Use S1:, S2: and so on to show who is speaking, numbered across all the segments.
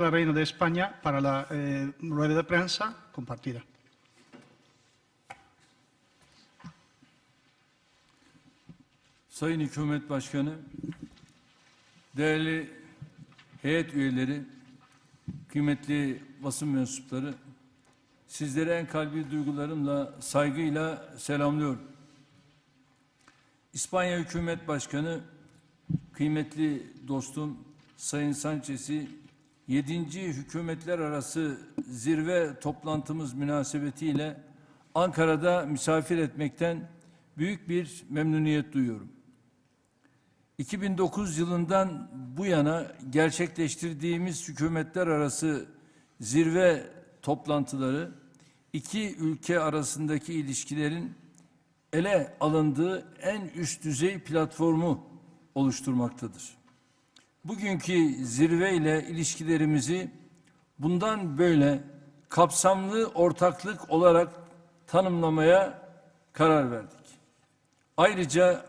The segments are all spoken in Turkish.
S1: la Reina de España para la eh, rueda de prensa compartida.
S2: Sayın Hükümet Başkanı, değerli heyet üyeleri, kıymetli basın mensupları, sizlere en kalbi duygularımla, saygıyla selamlıyorum. İspanya Hükümet Başkanı, kıymetli dostum Sayın Sanchez'i 7. Hükümetler Arası Zirve toplantımız münasebetiyle Ankara'da misafir etmekten büyük bir memnuniyet duyuyorum. 2009 yılından bu yana gerçekleştirdiğimiz hükümetler arası zirve toplantıları iki ülke arasındaki ilişkilerin ele alındığı en üst düzey platformu oluşturmaktadır. Bugünkü zirve ile ilişkilerimizi bundan böyle kapsamlı ortaklık olarak tanımlamaya karar verdik. Ayrıca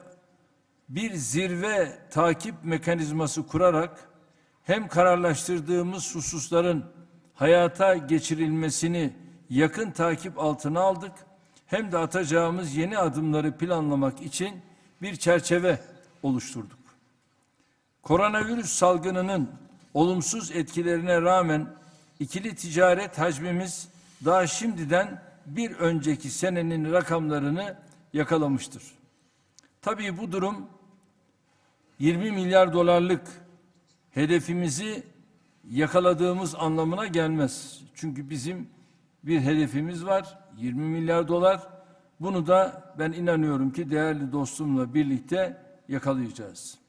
S2: bir zirve takip mekanizması kurarak hem kararlaştırdığımız hususların hayata geçirilmesini yakın takip altına aldık hem de atacağımız yeni adımları planlamak için bir çerçeve oluşturduk. Koronavirüs salgınının olumsuz etkilerine rağmen ikili ticaret hacmimiz daha şimdiden bir önceki senenin rakamlarını yakalamıştır. Tabii bu durum 20 milyar dolarlık hedefimizi yakaladığımız anlamına gelmez. Çünkü bizim bir hedefimiz var 20 milyar dolar. Bunu da ben inanıyorum ki değerli dostumla birlikte yakalayacağız.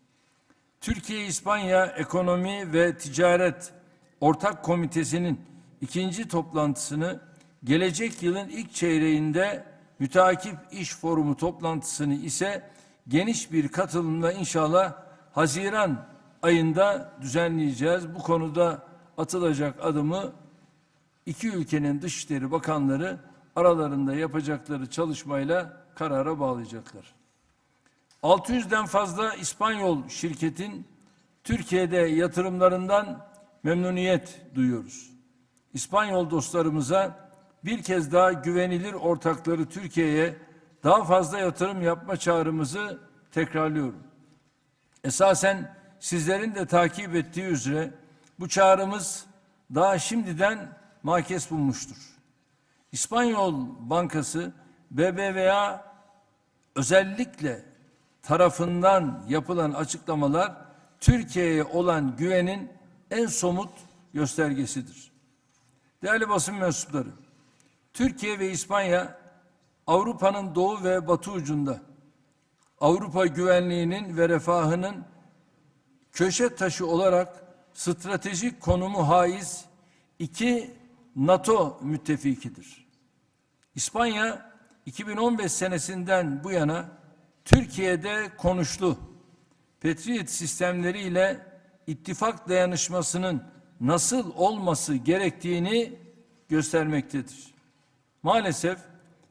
S2: Türkiye-İspanya Ekonomi ve Ticaret Ortak Komitesi'nin ikinci toplantısını gelecek yılın ilk çeyreğinde müteakip iş forumu toplantısını ise geniş bir katılımla inşallah Haziran ayında düzenleyeceğiz. Bu konuda atılacak adımı iki ülkenin dışişleri bakanları aralarında yapacakları çalışmayla karara bağlayacaklar. 600'den fazla İspanyol şirketin Türkiye'de yatırımlarından memnuniyet duyuyoruz. İspanyol dostlarımıza bir kez daha güvenilir ortakları Türkiye'ye daha fazla yatırım yapma çağrımızı tekrarlıyorum. Esasen sizlerin de takip ettiği üzere bu çağrımız daha şimdiden makes bulmuştur. İspanyol Bankası BBVA özellikle tarafından yapılan açıklamalar Türkiye'ye olan güvenin en somut göstergesidir. Değerli basın mensupları, Türkiye ve İspanya Avrupa'nın doğu ve batı ucunda Avrupa güvenliğinin ve refahının köşe taşı olarak stratejik konumu haiz iki NATO müttefikidir. İspanya 2015 senesinden bu yana Türkiye'de konuşlu Patriot sistemleriyle ittifak dayanışmasının nasıl olması gerektiğini göstermektedir. Maalesef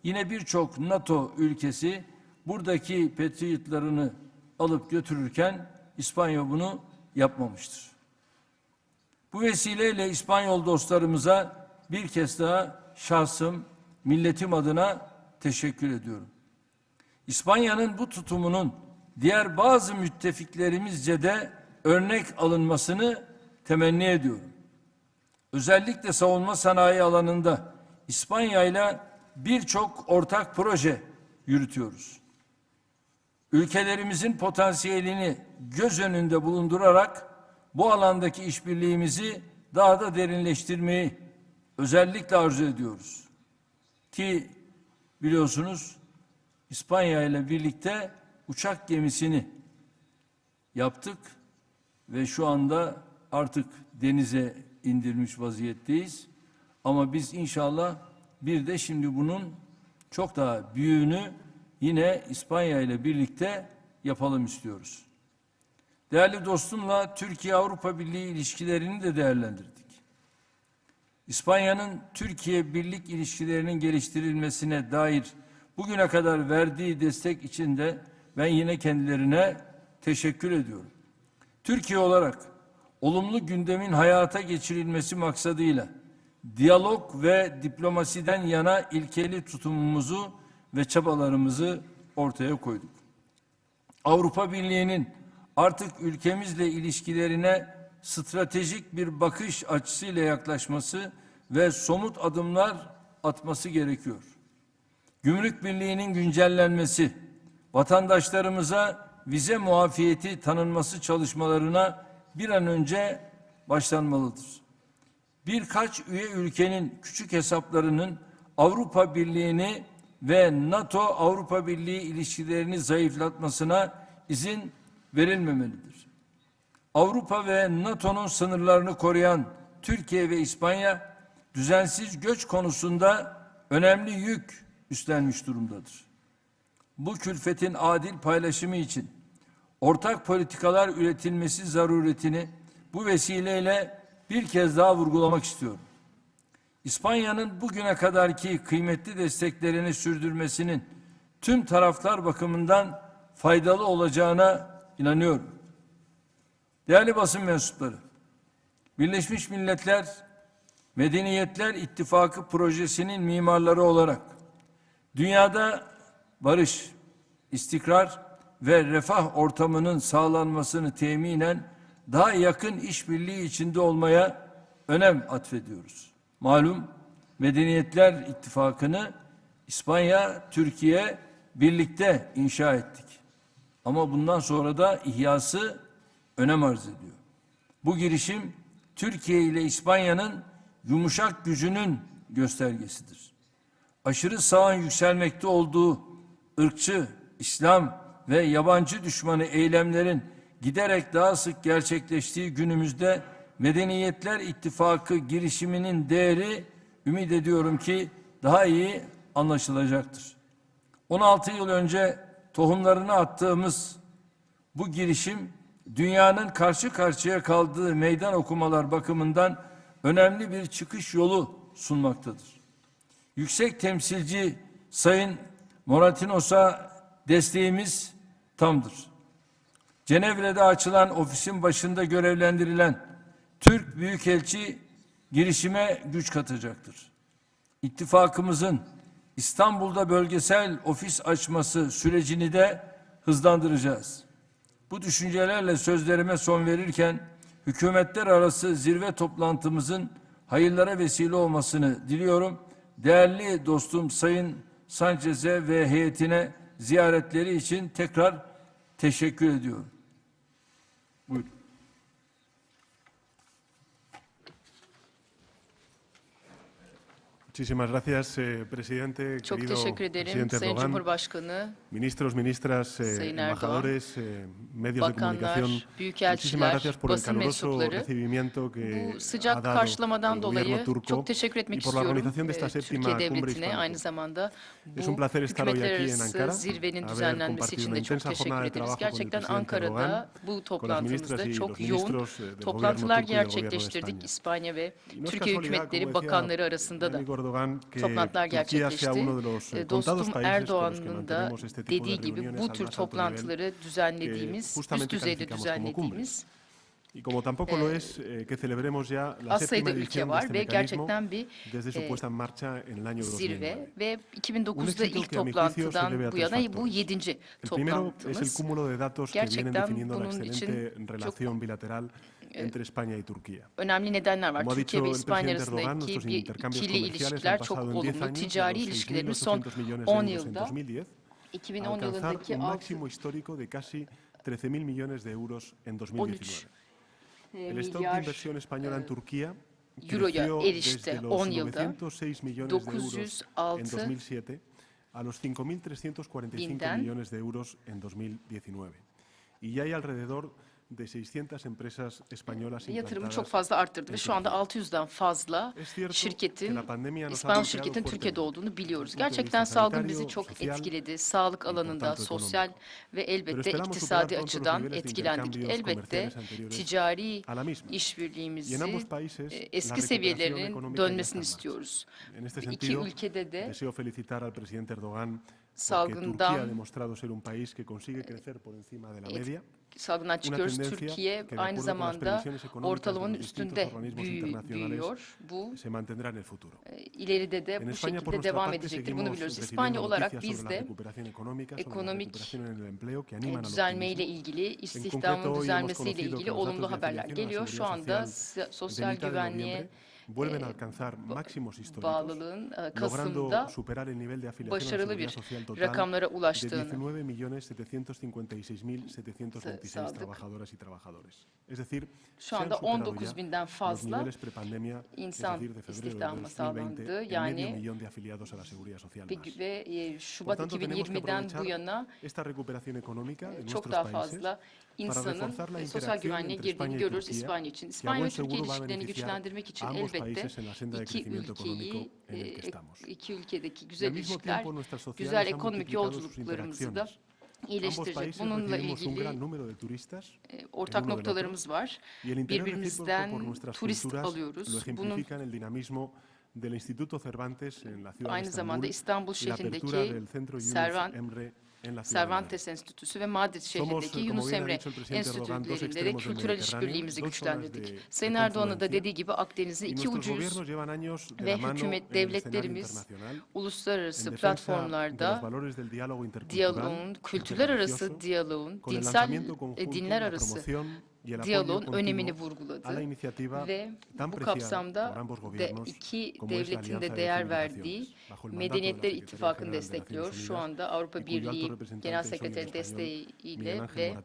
S2: yine birçok NATO ülkesi buradaki Patriotlarını alıp götürürken İspanya bunu yapmamıştır. Bu vesileyle İspanyol dostlarımıza bir kez daha şahsım, milletim adına teşekkür ediyorum. İspanya'nın bu tutumunun diğer bazı müttefiklerimizce de örnek alınmasını temenni ediyorum. Özellikle savunma sanayi alanında İspanya ile birçok ortak proje yürütüyoruz. Ülkelerimizin potansiyelini göz önünde bulundurarak bu alandaki işbirliğimizi daha da derinleştirmeyi özellikle arzu ediyoruz. Ki biliyorsunuz İspanya ile birlikte uçak gemisini yaptık ve şu anda artık denize indirmiş vaziyetteyiz. Ama biz inşallah bir de şimdi bunun çok daha büyüğünü yine İspanya ile birlikte yapalım istiyoruz. Değerli dostumla Türkiye-Avrupa Birliği ilişkilerini de değerlendirdik. İspanya'nın Türkiye birlik ilişkilerinin geliştirilmesine dair bugüne kadar verdiği destek için de ben yine kendilerine teşekkür ediyorum. Türkiye olarak olumlu gündemin hayata geçirilmesi maksadıyla diyalog ve diplomasiden yana ilkeli tutumumuzu ve çabalarımızı ortaya koyduk. Avrupa Birliği'nin artık ülkemizle ilişkilerine stratejik bir bakış açısıyla yaklaşması ve somut adımlar atması gerekiyor. Gümrük Birliği'nin güncellenmesi, vatandaşlarımıza vize muafiyeti tanınması çalışmalarına bir an önce başlanmalıdır. Birkaç üye ülkenin küçük hesaplarının Avrupa Birliği'ni ve NATO Avrupa Birliği ilişkilerini zayıflatmasına izin verilmemelidir. Avrupa ve NATO'nun sınırlarını koruyan Türkiye ve İspanya düzensiz göç konusunda önemli yük üstlenmiş durumdadır. Bu külfetin adil paylaşımı için ortak politikalar üretilmesi zaruretini bu vesileyle bir kez daha vurgulamak istiyorum. İspanya'nın bugüne kadarki kıymetli desteklerini sürdürmesinin tüm taraflar bakımından faydalı olacağına inanıyorum. Değerli basın mensupları, Birleşmiş Milletler Medeniyetler İttifakı projesinin mimarları olarak dünyada barış, istikrar ve refah ortamının sağlanmasını teminen daha yakın işbirliği içinde olmaya önem atfediyoruz. Malum Medeniyetler İttifakı'nı İspanya, Türkiye birlikte inşa ettik. Ama bundan sonra da ihyası önem arz ediyor. Bu girişim Türkiye ile İspanya'nın yumuşak gücünün göstergesidir. Aşırı sağın yükselmekte olduğu ırkçı, İslam ve yabancı düşmanı eylemlerin giderek daha sık gerçekleştiği günümüzde Medeniyetler İttifakı girişiminin değeri ümit ediyorum ki daha iyi anlaşılacaktır. 16 yıl önce tohumlarını attığımız bu girişim dünyanın karşı karşıya kaldığı meydan okumalar bakımından önemli bir çıkış yolu sunmaktadır. Yüksek temsilci Sayın Moratinos'a desteğimiz tamdır. Cenevre'de açılan ofisin başında görevlendirilen Türk Büyükelçi girişime güç katacaktır. İttifakımızın İstanbul'da bölgesel ofis açması sürecini de hızlandıracağız. Bu düşüncelerle sözlerime son verirken hükümetler arası zirve toplantımızın hayırlara vesile olmasını diliyorum. Değerli dostum Sayın Sanchez'e ve heyetine ziyaretleri için tekrar teşekkür ediyorum. Buyurun.
S3: Muchísimas gracias, eh, presidente.
S4: Çok
S3: querido
S4: teşekkür ederim
S3: presidente
S4: Sayın
S3: Erdogan,
S4: Cumhurbaşkanı,
S3: ministros, ministras, eh,
S4: Sayın Erdoğan,
S3: embajadores, eh, medios de
S4: bakanlar,
S3: comunicación. Muchísimas gracias por el caluroso recibimiento que
S4: Bu sıcak
S3: ha dado
S4: karşılamadan dolayı
S3: turco
S4: çok teşekkür etmek
S3: y por la
S4: istiyorum
S3: organización de esta
S4: e,
S3: séptima
S4: Türkiye
S3: cumbre
S4: Devleti'ne. Aynı zamanda
S3: Es un
S4: bu
S3: placer estar hoy aquí en Ankara,
S4: zirvenin düzenlenmesi için de çok teşekkür
S3: de
S4: ederiz. Gerçekten Ankara'da bu toplantımızda çok yoğun
S3: eh,
S4: toplantılar
S3: de
S4: gerçekleştirdik. İspanya ve Türkiye hükümetleri bakanları arasında da
S3: amigo Erdogan, que
S4: toplantılar gerçekleşti.
S3: eh,
S4: E,
S3: contados
S4: Dostum Erdoğan'ın da
S3: este tipo de
S4: dediği gibi bu tür toplantıları düzenlediğimiz, üst düzeyde düzenlediğimiz
S3: Y como tampoco lo es eh, que celebremos ya la séptima edición de este mecanismo
S4: gerçekten bir
S3: desde su
S4: eh,
S3: puesta en marcha en el año 2009.
S4: zirve ve
S3: Un
S4: 2009'da
S3: éxito
S4: ilk toplantıdan bu yana bu yedinci
S3: El primero es el
S4: toplantımız.
S3: cúmulo de datos que vienen definiendo la excelente relación bilateral entre España y Turquía.
S4: Önemli nedenler var.
S3: Como
S4: Türkiye ve İspanya arasındaki ikili ilişkiler çok
S3: pasado en 10
S4: olumlu. Ticari ilişkilerimiz son
S3: 6.800 millones
S4: 10
S3: de euros en
S4: yılda
S3: 2010
S4: 2010
S3: a alcanzar
S4: yılındaki
S3: un
S4: 6
S3: máximo histórico de casi 13.000 millones de euros en 2019.
S4: 13
S3: El stock de inversión española en Turquía
S4: euroya erişti
S3: desde los
S4: 10 yılda.
S3: 906 millones de euros en
S4: 906
S3: 2007 a los 5.345
S4: binden
S3: millones de euros en 2019. Y ya hay alrededor de 600 empresas españolas
S4: yatırımı çok fazla arttırdı ve şu anda
S3: Turquía.
S4: 600'den fazla şirketin, İspanyol şirketin Türkiye'de olduğunu biliyoruz.
S3: De
S4: Gerçekten salgın bizi çok etkiledi. Sağlık alanında, sosyal ve elbette iktisadi açıdan
S3: de
S4: etkilendik. Elbette ticari işbirliğimizi e, eski seviyelerinin dönmesini istiyoruz. İki ülkede de salgından
S3: media
S4: salgından çıkıyoruz. Türkiye aynı zamanda ortalamanın üstünde büyü- büyüyor. Bu
S3: se mantendrá en el futuro.
S4: e, ileride de
S3: En
S4: bu
S3: España,
S4: şekilde devam edecektir. Bunu biliyoruz. İspanya olarak biz de ekonomik e, düzelmeyle ilgili, istihdamın düzelmesiyle ilgili olumlu haberler geliyor. Şu anda sosyal güvenliğe
S3: vuelven a alcanzar máximos históricos,
S4: e,
S3: logrando superar el nivel de afiliación a la seguridad social total de
S4: ulaştığını
S3: 19.756.726
S4: Sağlık.
S3: trabajadoras y trabajadores. Es decir, se han superado
S4: 19
S3: ya los niveles prepandemia, es decir, de febrero de
S4: istihdamı
S3: 2020,
S4: sağlandı.
S3: en medio
S4: Yani
S3: millón de afiliados a la seguridad social más.
S4: ve e,
S3: Por tanto, tenemos que
S4: 2020'den bu
S3: aprovechar
S4: yana
S3: esta recuperación económica de nuestros países
S4: insanın e, sosyal güvenliğe girdiğini
S3: Turquía,
S4: İspanya için. İspanya ve Türkiye ilişkilerini güçlendirmek için
S3: ambos
S4: elbette
S3: países en la senda de
S4: iki
S3: crecimiento
S4: ülkeyi,
S3: económico en el que
S4: e,
S3: estamos.
S4: iki ülkedeki güzel ilişkiler, güzel ekonomik yolculuklarımızı da iyileştirecek. Bununla ilgili e, ortak noktalarımız var. Birbirimizden turist alıyoruz. Bunun aynı zamanda İstanbul şehrindeki Servan- Cervantes Enstitüsü ve Madrid şehrindeki Yunus Emre enstitülerinde de kültürel işbirliğimizi güçlendirdik. Sayın Erdoğan'ın da dediği gibi Akdeniz'in iki ucuyuz ve hükümet devletlerimiz uluslararası platformlarda diyaloğun, kültürler arası diyaloğun, dinsel e, dinler arası diyaloğun önemini vurguladı ve bu kapsamda de iki devletin de
S3: de
S4: değer verdiği Medeniyetler İttifakı'nı destekliyor. Şu anda Avrupa Birliği Genel Sekreteri desteğiyle ve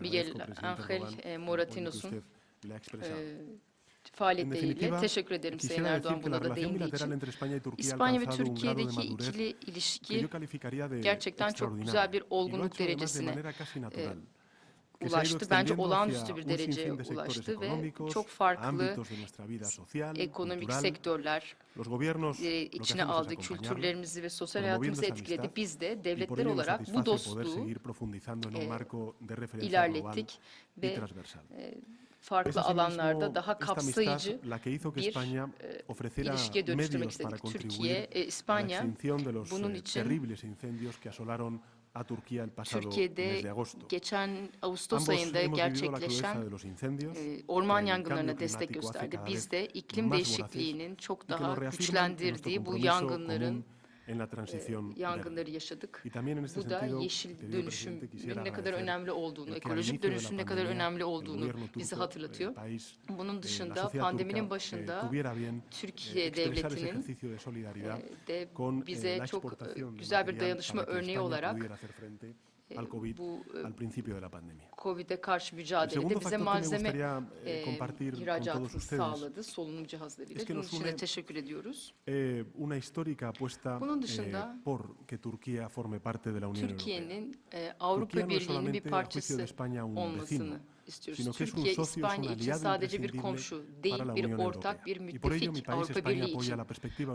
S4: Miguel
S3: agradezco, presidente
S4: Ángel
S3: Erdogan,
S4: e,
S3: el apoyo que
S4: Moratinos'un e,
S3: En
S4: faaliyetleriyle teşekkür ederim Sayın Erdoğan buna da değindiği için. İspanya ve Türkiye'deki ikili ilişki gerçekten çok güzel bir olgunluk derecesine ulaştı. Bence olağanüstü bir dereceye ulaştı ve çok farklı ekonomik sektörler e, içine aldı, kültürlerimizi ve sosyal hayatımızı etkiledi. Biz de devletler olarak bu dostluğu
S3: global
S4: ilerlettik ve e, farklı alanlarda daha kapsayıcı bir e, ilişkiye dönüştürmek istedik. Türkiye, e, İspanya bunun için Türkiye'de geçen Ağustos ayında gerçekleşen e, orman yangınlarına destek gösterdi. Biz de iklim değişikliğinin çok daha güçlendirdiği bu yangınların
S3: común en la transición verde.
S4: yangınları yaşadık.
S3: Y también en este
S4: Bu da yeşil dönüşümün ne kadar önemli olduğunu, ekolojik dönüşümün ne kadar önemli olduğunu
S3: turco,
S4: hatırlatıyor. Bunun
S3: eh,
S4: dışında pandeminin
S3: eh,
S4: başında
S3: eh,
S4: Türkiye devletinin
S3: de
S4: e, bize çok e, güzel bir dayanışma örneği olarak
S3: pudiera hacer frente
S4: e,
S3: al COVID
S4: bu e,
S3: al principio de la pandemia.
S4: Covid'e karşı
S3: El
S4: mücadelede
S3: segundo
S4: bize
S3: factor que me
S4: malzeme
S3: gustaría eh,
S4: e,
S3: compartir con todos
S4: ihracatını
S3: ustedes
S4: sağladı solunum cihazlarıyla.
S3: Es que
S4: Bunun
S3: nos
S4: için de
S3: une-
S4: teşekkür ediyoruz.
S3: eh, una histórica apuesta
S4: Bunun
S3: eh,
S4: dışında
S3: por que Turquía forme parte de la Unión Europea.
S4: Türkiye'nin e, Avrupa
S3: Turquía no es
S4: Birliği'nin bir
S3: solamente, a juicio de
S4: parçası
S3: España, un
S4: olmasını
S3: vecino,
S4: istiyoruz. Türkiye, İspanya için sadece bir komşu değil, bir ortak, bir müttefik Avrupa Birliği için.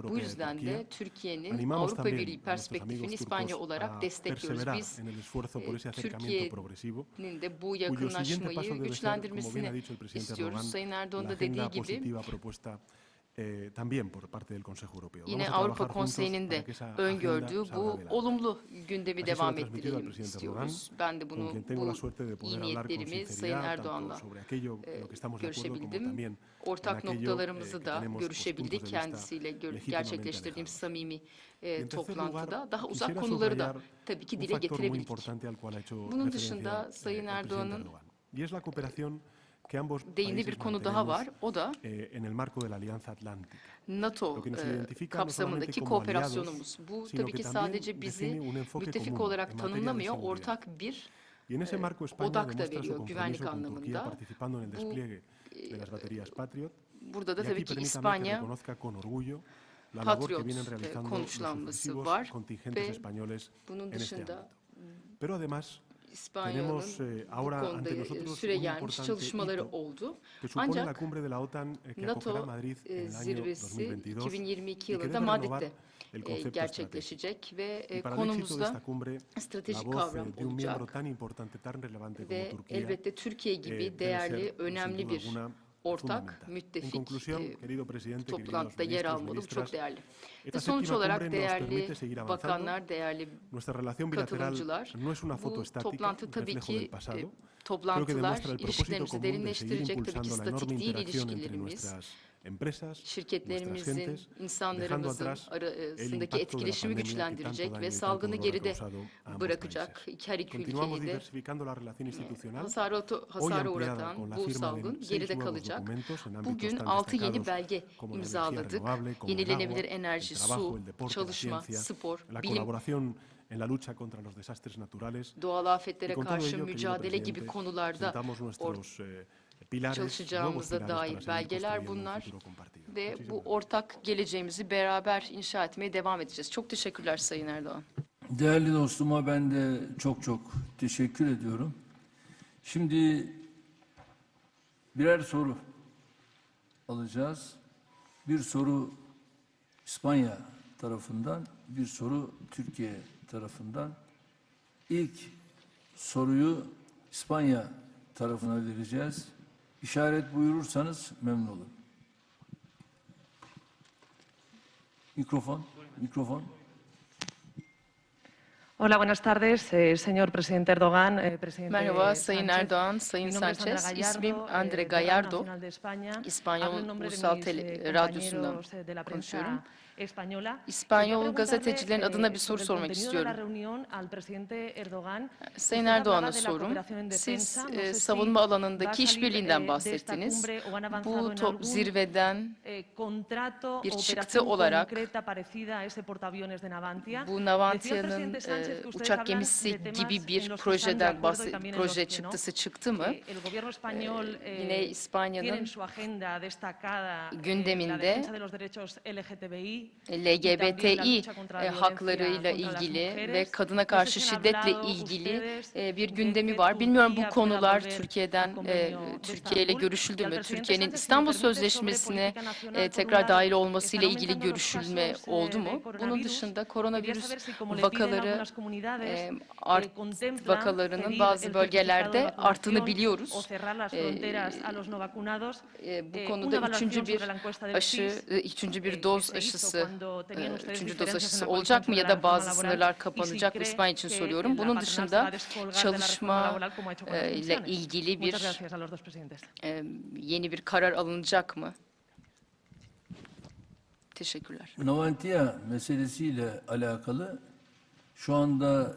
S4: Bu yüzden de Türkiye'nin Avrupa Birliği perspektifini İspanya olarak destekliyoruz. Biz
S3: en el esfuerzo por
S4: e,
S3: ese acercamiento
S4: Türkiye
S3: progresivo
S4: Nin de bu yakınlaşmayı güçlendirmesini istiyoruz. Sayın Erdoğan da dediği gibi
S3: eh, también por parte del Consejo Europeo.
S4: yine Avrupa Konseyi'nin de öngördüğü bu olumlu gündemi devam ettirelim istiyoruz. Ben de bunu bu iyi niyetlerimi Sayın Erdoğan'la
S3: como
S4: görüşebildim. Ortak noktalarımızı
S3: eh, que
S4: da görüşebildik. Kendisiyle gerçekleştirdiğim samimi e, toplantıda daha uzak konuları da tabii ki dile getirebildik. Bunun dışında Sayın Erdoğan'ın Değindiği bir konu daha var. O da
S3: eh.
S4: NATO e,
S3: no
S4: kapsamındaki kooperasyonumuz. Bu tabii ki sadece bizi müttefik olarak tanımlamıyor, ortak bir
S3: Y en ese
S4: eh,
S3: marco España demuestra su compromiso con Turquía
S4: anlamında.
S3: participando en el despliegue de las baterías Patriot.
S4: Burada da tabii ki İspanya Patriot eh, konuşlanması var ve bunun dışında.
S3: Pero además
S4: İspanya'nın
S3: eh,
S4: bu konuda
S3: ante
S4: e,
S3: nosotros
S4: süre gelmiş çalışmaları oldu. Ancak
S3: cumbre de la OTAN eh,
S4: NATO
S3: Madrid en el año
S4: zirvesi
S3: 2022
S4: 2022
S3: y que
S4: yılında Madrid'de gerçekleşecek ve konumuzda stratejik kavram
S3: eh,
S4: olacak
S3: tan importante, tan relevante como
S4: ve elbette Türkiye
S3: eh,
S4: gibi değerli, önemli bir ortak, müttefik e, toplantıda yer
S3: ministros,
S4: almalı. Bu çok değerli. Ve sonuç olarak değerli bakanlar, değerli katılımcılar, bu toplantı tabii ki e, toplantılar ilişkilerimizi derinleştirecek tabii ki statik değil ilişkilerimiz.
S3: Empresas,
S4: şirketlerimizin,
S3: gentes,
S4: insanlarımızın arasındaki
S3: la
S4: etkileşimi güçlendirecek ve salgını geride bırakacak iki her iki ülkeyi de
S3: relación institucional,
S4: hasara, uğratan bu salgın geride kalacak. Bugün 6 yeni belge imzaladık. Yenilenebilir enerji, su, çalışma, spor, bilim,
S3: en la lucha contra los desastres naturales.
S4: doğal afetlere karşı
S3: ello,
S4: mücadele gibi konularda or- çalışacağımıza dair belgeler bunlar ve bu ortak geleceğimizi beraber inşa etmeye devam edeceğiz. Çok teşekkürler Sayın Erdoğan.
S2: Değerli dostuma ben de çok çok teşekkür ediyorum. Şimdi birer soru alacağız. Bir soru İspanya tarafından, bir soru Türkiye tarafından. İlk soruyu İspanya tarafına vereceğiz. İşaret buyurursanız memnun olurum. Mikrofon, mikrofon.
S5: Hola, buenas tardes, eh, señor presidente Erdogan, eh, presidente
S4: Merhaba Sayın
S5: Sánchez.
S4: Erdoğan, Sayın Sanchez.
S5: Gallardo,
S4: İsmim
S5: eh,
S4: Andre Gallardo. İspanyol Ulusal Tele-
S5: eh,
S4: Radyosu'ndan
S5: eh,
S4: konuşuyorum. İspanyol gazetecilerin adına bir soru sormak istiyorum. Sayın Erdoğan'a sorum. Siz e, savunma alanındaki işbirliğinden
S5: eh,
S4: bahsettiniz. Bu top zirveden
S5: eh,
S4: bir çıktı olarak bu Navantia'nın e, uçak gemisi gibi bir projeden bahse proje çıktısı çıktı mı?
S5: eh,
S4: Yine İspanya'nın gündeminde LGBTİ e, haklarıyla ilgili ve kadına karşı şiddetle ilgili e, bir gündemi var. Bilmiyorum bu konular Türkiye'den e, Türkiye ile görüşüldü mü? Türkiye'nin İstanbul Sözleşmesi'ne tekrar dahil olması ile ilgili görüşülme oldu mu? Bunun dışında koronavirüs vakaları e, art vakalarının bazı bölgelerde arttığını biliyoruz. Bu konuda üçüncü bir aşı, üçüncü bir doz aşısı, e, üçüncü doz aşısı olacak mı ya da bazı sınırlar kapanacak mı İspanya için soruyorum. Bunun dışında çalışma e, ile ilgili bir e, yeni bir karar alınacak mı? Teşekkürler.
S2: Navantia meselesiyle alakalı şu anda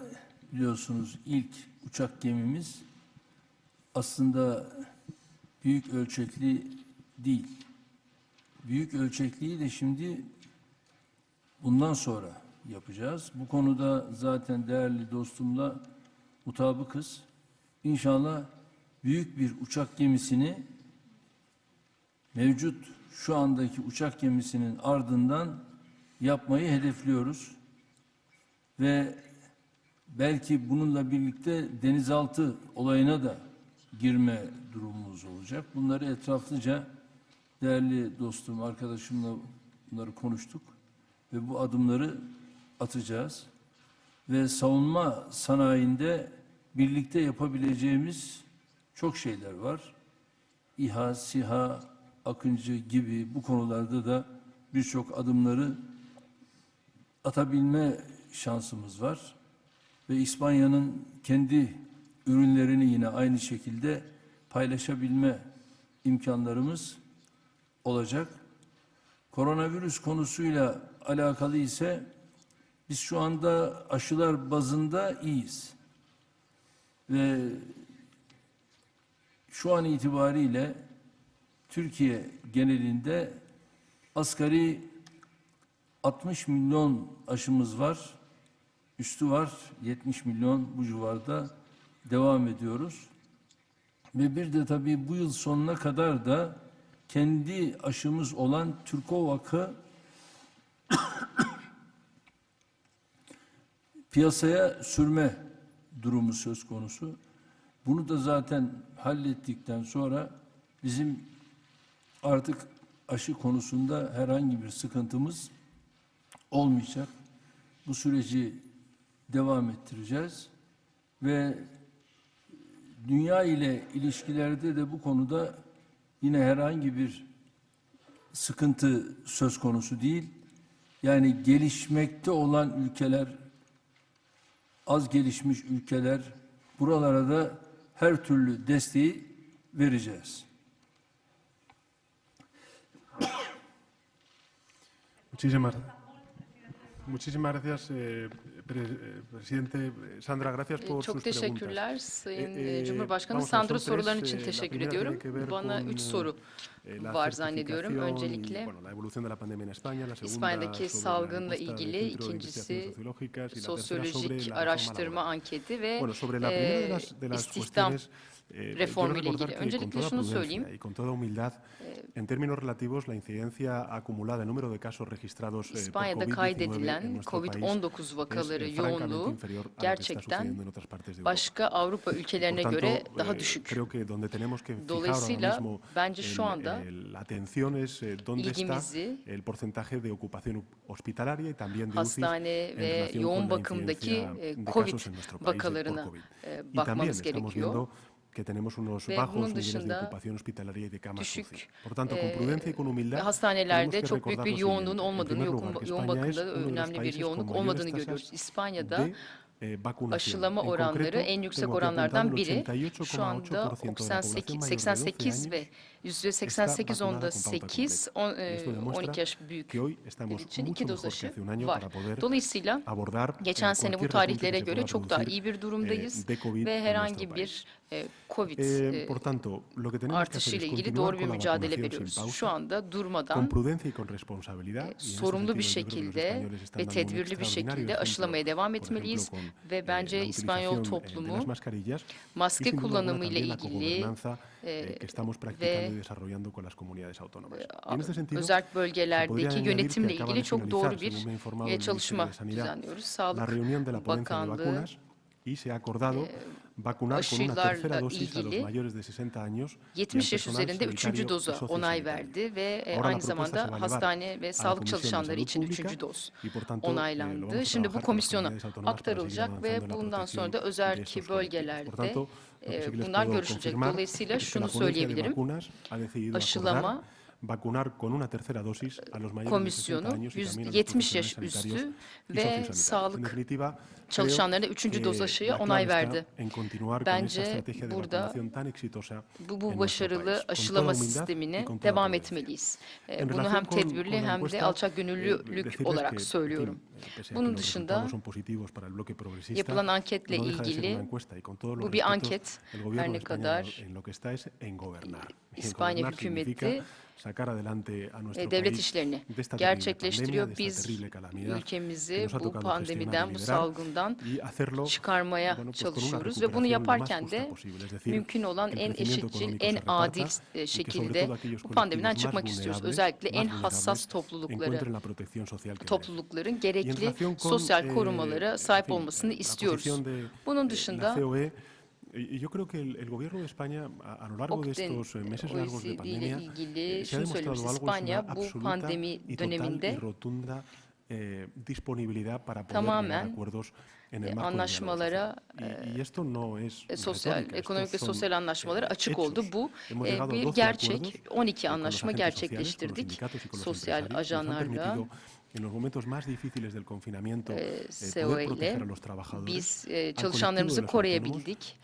S2: biliyorsunuz ilk uçak gemimiz aslında büyük ölçekli değil. Büyük ölçekliyi de şimdi bundan sonra yapacağız. Bu konuda zaten değerli dostumla mutabıkız. İnşallah büyük bir uçak gemisini mevcut şu andaki uçak gemisinin ardından yapmayı hedefliyoruz. Ve belki bununla birlikte denizaltı olayına da girme durumumuz olacak. Bunları etraflıca değerli dostum, arkadaşımla bunları konuştuk ve bu adımları atacağız. Ve savunma sanayinde birlikte yapabileceğimiz çok şeyler var. İHA, SİHA, Akıncı gibi bu konularda da birçok adımları atabilme şansımız var. Ve İspanya'nın kendi ürünlerini yine aynı şekilde paylaşabilme imkanlarımız olacak. Koronavirüs konusuyla alakalı ise biz şu anda aşılar bazında iyiyiz. Ve şu an itibariyle Türkiye genelinde asgari 60 milyon aşımız var. Üstü var 70 milyon bu civarda devam ediyoruz. Ve bir de tabii bu yıl sonuna kadar da kendi aşımız olan Türkovak'ı piyasaya sürme durumu söz konusu. Bunu da zaten hallettikten sonra bizim artık aşı konusunda herhangi bir sıkıntımız olmayacak. Bu süreci devam ettireceğiz ve dünya ile ilişkilerde de bu konuda yine herhangi bir sıkıntı söz konusu değil. Yani gelişmekte olan ülkeler, az gelişmiş ülkeler buralara da her türlü desteği vereceğiz.
S3: Muchísimas, muchísimas gracias, eh, presidente. Sandra, gracias
S4: E,
S3: por
S4: Çok
S3: sus preguntas.
S4: teşekkürler Sayın
S3: E,
S4: e,
S3: e,
S4: Cumhurbaşkanı.
S3: vamos a
S4: Sandro
S3: son
S4: soruların için
S3: Eh,
S4: teşekkür ediyorum. Bana üç
S3: eh,
S4: soru
S3: eh,
S4: var zannediyorum. Öncelikle İspanya'daki salgınla ilgili, ikincisi sosyolojik araştırma anketi ve e, istihdam
S3: eh, quiero
S4: reformu ile
S3: recordar
S4: ilgili.
S3: que con
S4: Öncelikle
S3: toda
S4: şunu
S3: prudencia
S4: söyleyeyim.
S3: y con toda humildad, en términos relativos, la incidencia acumulada, el número de casos registrados eh, por
S4: İspanya'da
S3: COVID-19 en
S4: kaydedilen
S3: nuestro país
S4: COVID-19
S3: es,
S4: vakaları
S3: eh, francamente
S4: yoğunluğu
S3: inferior a lo que está
S4: gerçekten
S3: sucediendo en otras partes de Europa.
S4: başka Avrupa
S3: Por
S4: ülkelerine
S3: tanto,
S4: göre daha
S3: eh,
S4: düşük.
S3: creo que donde tenemos que fijar ahora
S4: Dolayısıyla
S3: mismo
S4: bence şu
S3: el-
S4: anda
S3: el- la atención es eh, dónde está
S4: ilgimizi
S3: el porcentaje de ocupación hospitalaria y también de UCI
S4: hastane
S3: en
S4: ve
S3: relación
S4: yoğun
S3: con la
S4: bakımdaki
S3: incidencia
S4: e,
S3: de
S4: COVID
S3: casos en nuestro país de- por
S4: vakalarına
S3: COVID.
S4: e,
S3: Y también
S4: bakmamız
S3: estamos
S4: gerekiyor.
S3: Que tenemos unos
S4: Ve
S3: bajos niveles de ocupación hospitalaria y de camas
S4: düşük.
S3: Por tanto, con
S4: e,
S3: prudencia y con humildad,
S4: hastanelerde çok büyük bir yoğunluğun olmadığını, yoğun, bakımda önemli bir yoğunluk olmadığını görüyoruz. İspanya'da. Aşılama
S3: En
S4: oranları en yüksek oranlardan biri. Şu anda
S3: 88,8% de la población
S4: 88,
S3: mayor de
S4: 88
S3: 12
S4: ve
S3: años
S4: yüzde 88
S3: está
S4: onda
S3: vacunada con pauta
S4: 8,
S3: completa.
S4: on- e,
S3: Esto demuestra
S4: 12 yaş büyük için iki doz aşı var. Dolayısıyla
S3: abordar eh,
S4: geçen sene bu tarihlere göre çok daha iyi bir durumdayız
S3: eh, COVID
S4: ve herhangi bir Covid
S3: Eh,
S4: e, artışıyla
S3: es
S4: ilgili doğru bir mücadele veriyoruz. Şu anda durmadan sorumlu bir şekilde ve tedbirli bir şekilde aşılamaya devam etmeliyiz ve
S3: eh,
S4: bence İspanyol
S3: eh,
S4: toplumu maske kullanımı ile ilgili e, ve özel bölgelerdeki yönetimle ilgili çok doğru bir çalışma düzenliyoruz. Sağlık Bakanlığı
S3: y se ha acordado vacunar con una tercera dosis a los mayores de 60 años y al
S4: 70 yaş üzerinde üçüncü doza onay verdi ve e, aynı zamanda hastane ve sağlık çalışanları için üçüncü doz onaylandı. Şimdi bu komisyona aktarılacak ve bundan sonra da.
S3: Por
S4: bölgelerde e, bunlar görüşülecek. Dolayısıyla şunu söyleyebilirim. Aşılama
S3: vacunar con una tercera dosis a los mayores de 60
S4: komisyonu
S3: años y también a los
S4: 70 yaş üstü ve sağlık çalışanlarına üçüncü doz
S3: clave
S4: onay verdi. Bence burada Bu, bu başarılı aşılama
S3: toda
S4: devam etmeliyiz. E,
S3: En
S4: Bunu hem tedbirli hem de alçak
S3: eh,
S4: gönüllülük
S3: decirles
S4: olarak söylüyorum.
S3: eh,
S4: Bunun dışında yapılan anketle ilgili bu bir anket. Her ne kadar İspanya hükümeti
S3: sacar adelante a nuestro
S4: e, devlet
S3: país
S4: işlerini gerçekleştiriyor. Biz ülkemizi bu pandemiden, bu salgından
S3: hacerlo
S4: çıkarmaya çalışıyoruz ve bunu yaparken de mümkün olan en eşitçil, en adil e, şekilde bu pandemiden çıkmak istiyoruz. Özellikle en hassas toplulukları, toplulukların gerekli sosyal
S3: eh,
S4: korumalara sahip olmasını istiyoruz. Bunun
S3: eh,
S4: dışında
S3: y yo creo que el, el gobierno de España, a, a lo largo de estos eh, meses largos de pandemia, se ha demostrado algo, es una
S4: bu
S3: absoluta
S4: pandemi
S3: y total y
S4: döneminde
S3: rotunda eh, disponibilidad para poder llegar a acuerdos en el
S4: e,
S3: marco
S4: anlaşmalara.
S3: Y, y esto no es
S4: e, sosyal, ekonomik ve sosyal anlaşmalara
S3: eh,
S4: açık oldu. Bu e, bir
S3: 12
S4: gerçek.
S3: acuerdos,
S4: 12
S3: eh, con los
S4: anlaşma gerçekleştirdik. Sosyal ajanlarla
S3: permitido en los momentos más difíciles del confinamiento eh,
S4: SEO
S3: poder
S4: ile
S3: proteger a los trabajadores,
S4: biz
S3: al
S4: e,
S3: colectivo de
S4: çalışanlarımızı koruyabildik.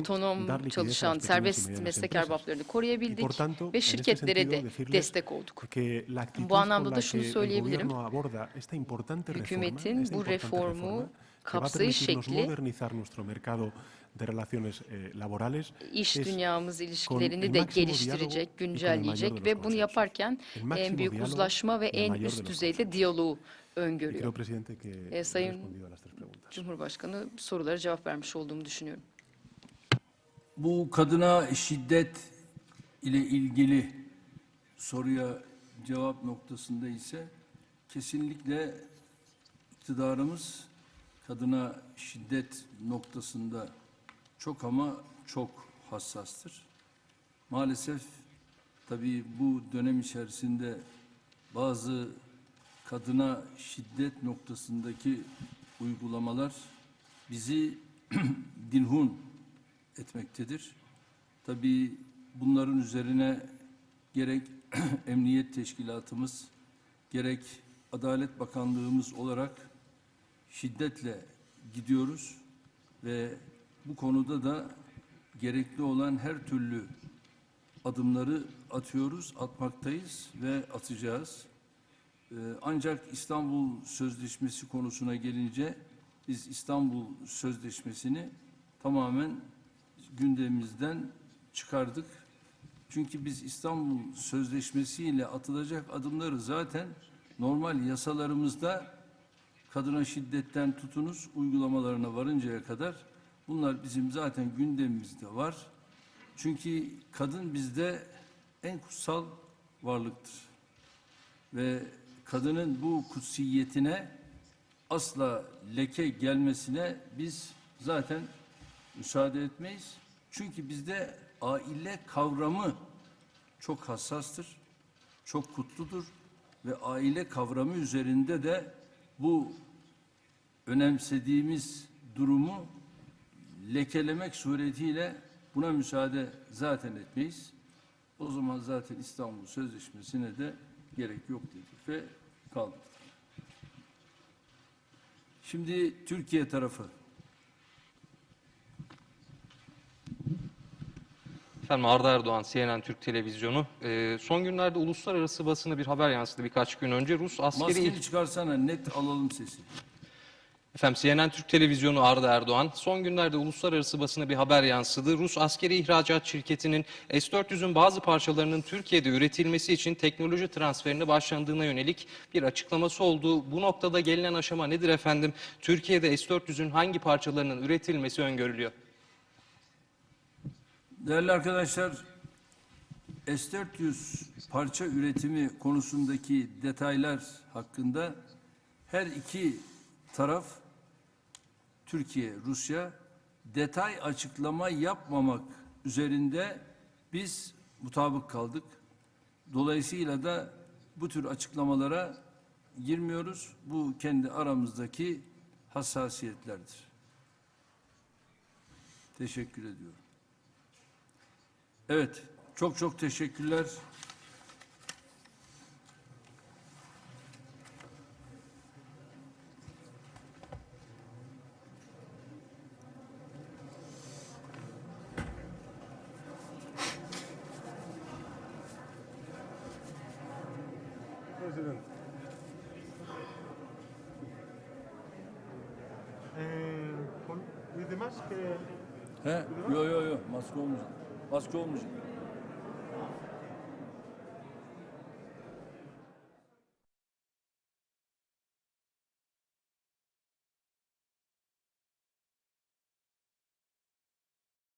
S4: Otonom çalışan serbest meslek erbaplarını koruyabildik ve şirketlere de destek olduk. Bu anlamda da şunu söyleyebilirim. Hükümetin bu reformu kapsayış şekli
S3: modernizar nuestro mercado de relaciones eh, laborales
S4: iş
S3: es
S4: dünyamız ilişkilerini de geliştirecek, güncelleyecek ve bunu yaparken en büyük uzlaşma ve en üst düzeyde diyaloğu öngörüyor.
S3: he
S4: Sayın. Cumhurbaşkanı sorulara cevap vermiş olduğumu düşünüyorum.
S2: Bu kadına şiddet ile ilgili soruya cevap noktasında ise kesinlikle iktidarımız kadına şiddet noktasında çok ama çok hassastır. Maalesef tabii bu dönem içerisinde bazı kadına şiddet noktasındaki uygulamalar bizi dinhun etmektedir. Tabii bunların üzerine gerek Emniyet Teşkilatımız, gerek Adalet Bakanlığımız olarak şiddetle gidiyoruz ve bu konuda da gerekli olan her türlü adımları atıyoruz, atmaktayız ve atacağız. Ee, Ancak İstanbul Sözleşmesi konusuna gelince biz İstanbul Sözleşmesi'ni tamamen gündemimizden çıkardık. Çünkü biz İstanbul Sözleşmesi ile atılacak adımları zaten normal yasalarımızda kadına şiddetten tutunuz uygulamalarına varıncaya kadar bunlar bizim zaten gündemimizde var. Çünkü kadın bizde en kutsal varlıktır. Ve kadının bu kutsiyetine asla leke gelmesine biz zaten müsaade etmeyiz. Çünkü bizde aile kavramı çok hassastır, çok kutludur ve aile kavramı üzerinde de bu önemsediğimiz durumu lekelemek suretiyle buna müsaade zaten etmeyiz. O zaman zaten İstanbul Sözleşmesi'ne de gerek yok dedik ve kaldık. Şimdi Türkiye tarafı.
S6: Efendim Arda Erdoğan, CNN Türk Televizyonu. Ee, son günlerde uluslararası basına bir haber yansıdı birkaç gün önce. Rus askeri...
S2: Maskeni çıkarsana net alalım sesi.
S6: Efendim CNN Türk Televizyonu Arda Erdoğan. Son günlerde uluslararası basına bir haber yansıdı. Rus askeri ihracat şirketinin S-400'ün bazı parçalarının Türkiye'de üretilmesi için teknoloji transferine başlandığına yönelik bir açıklaması oldu. Bu noktada gelinen aşama nedir efendim? Türkiye'de S-400'ün hangi parçalarının üretilmesi öngörülüyor?
S2: Değerli arkadaşlar, S-400 parça üretimi konusundaki detaylar hakkında her iki taraf, Türkiye, Rusya, detay açıklama yapmamak üzerinde biz mutabık kaldık. Dolayısıyla da bu tür açıklamalara girmiyoruz. Bu kendi aramızdaki hassasiyetlerdir. Teşekkür ediyorum. Evet, çok çok teşekkürler.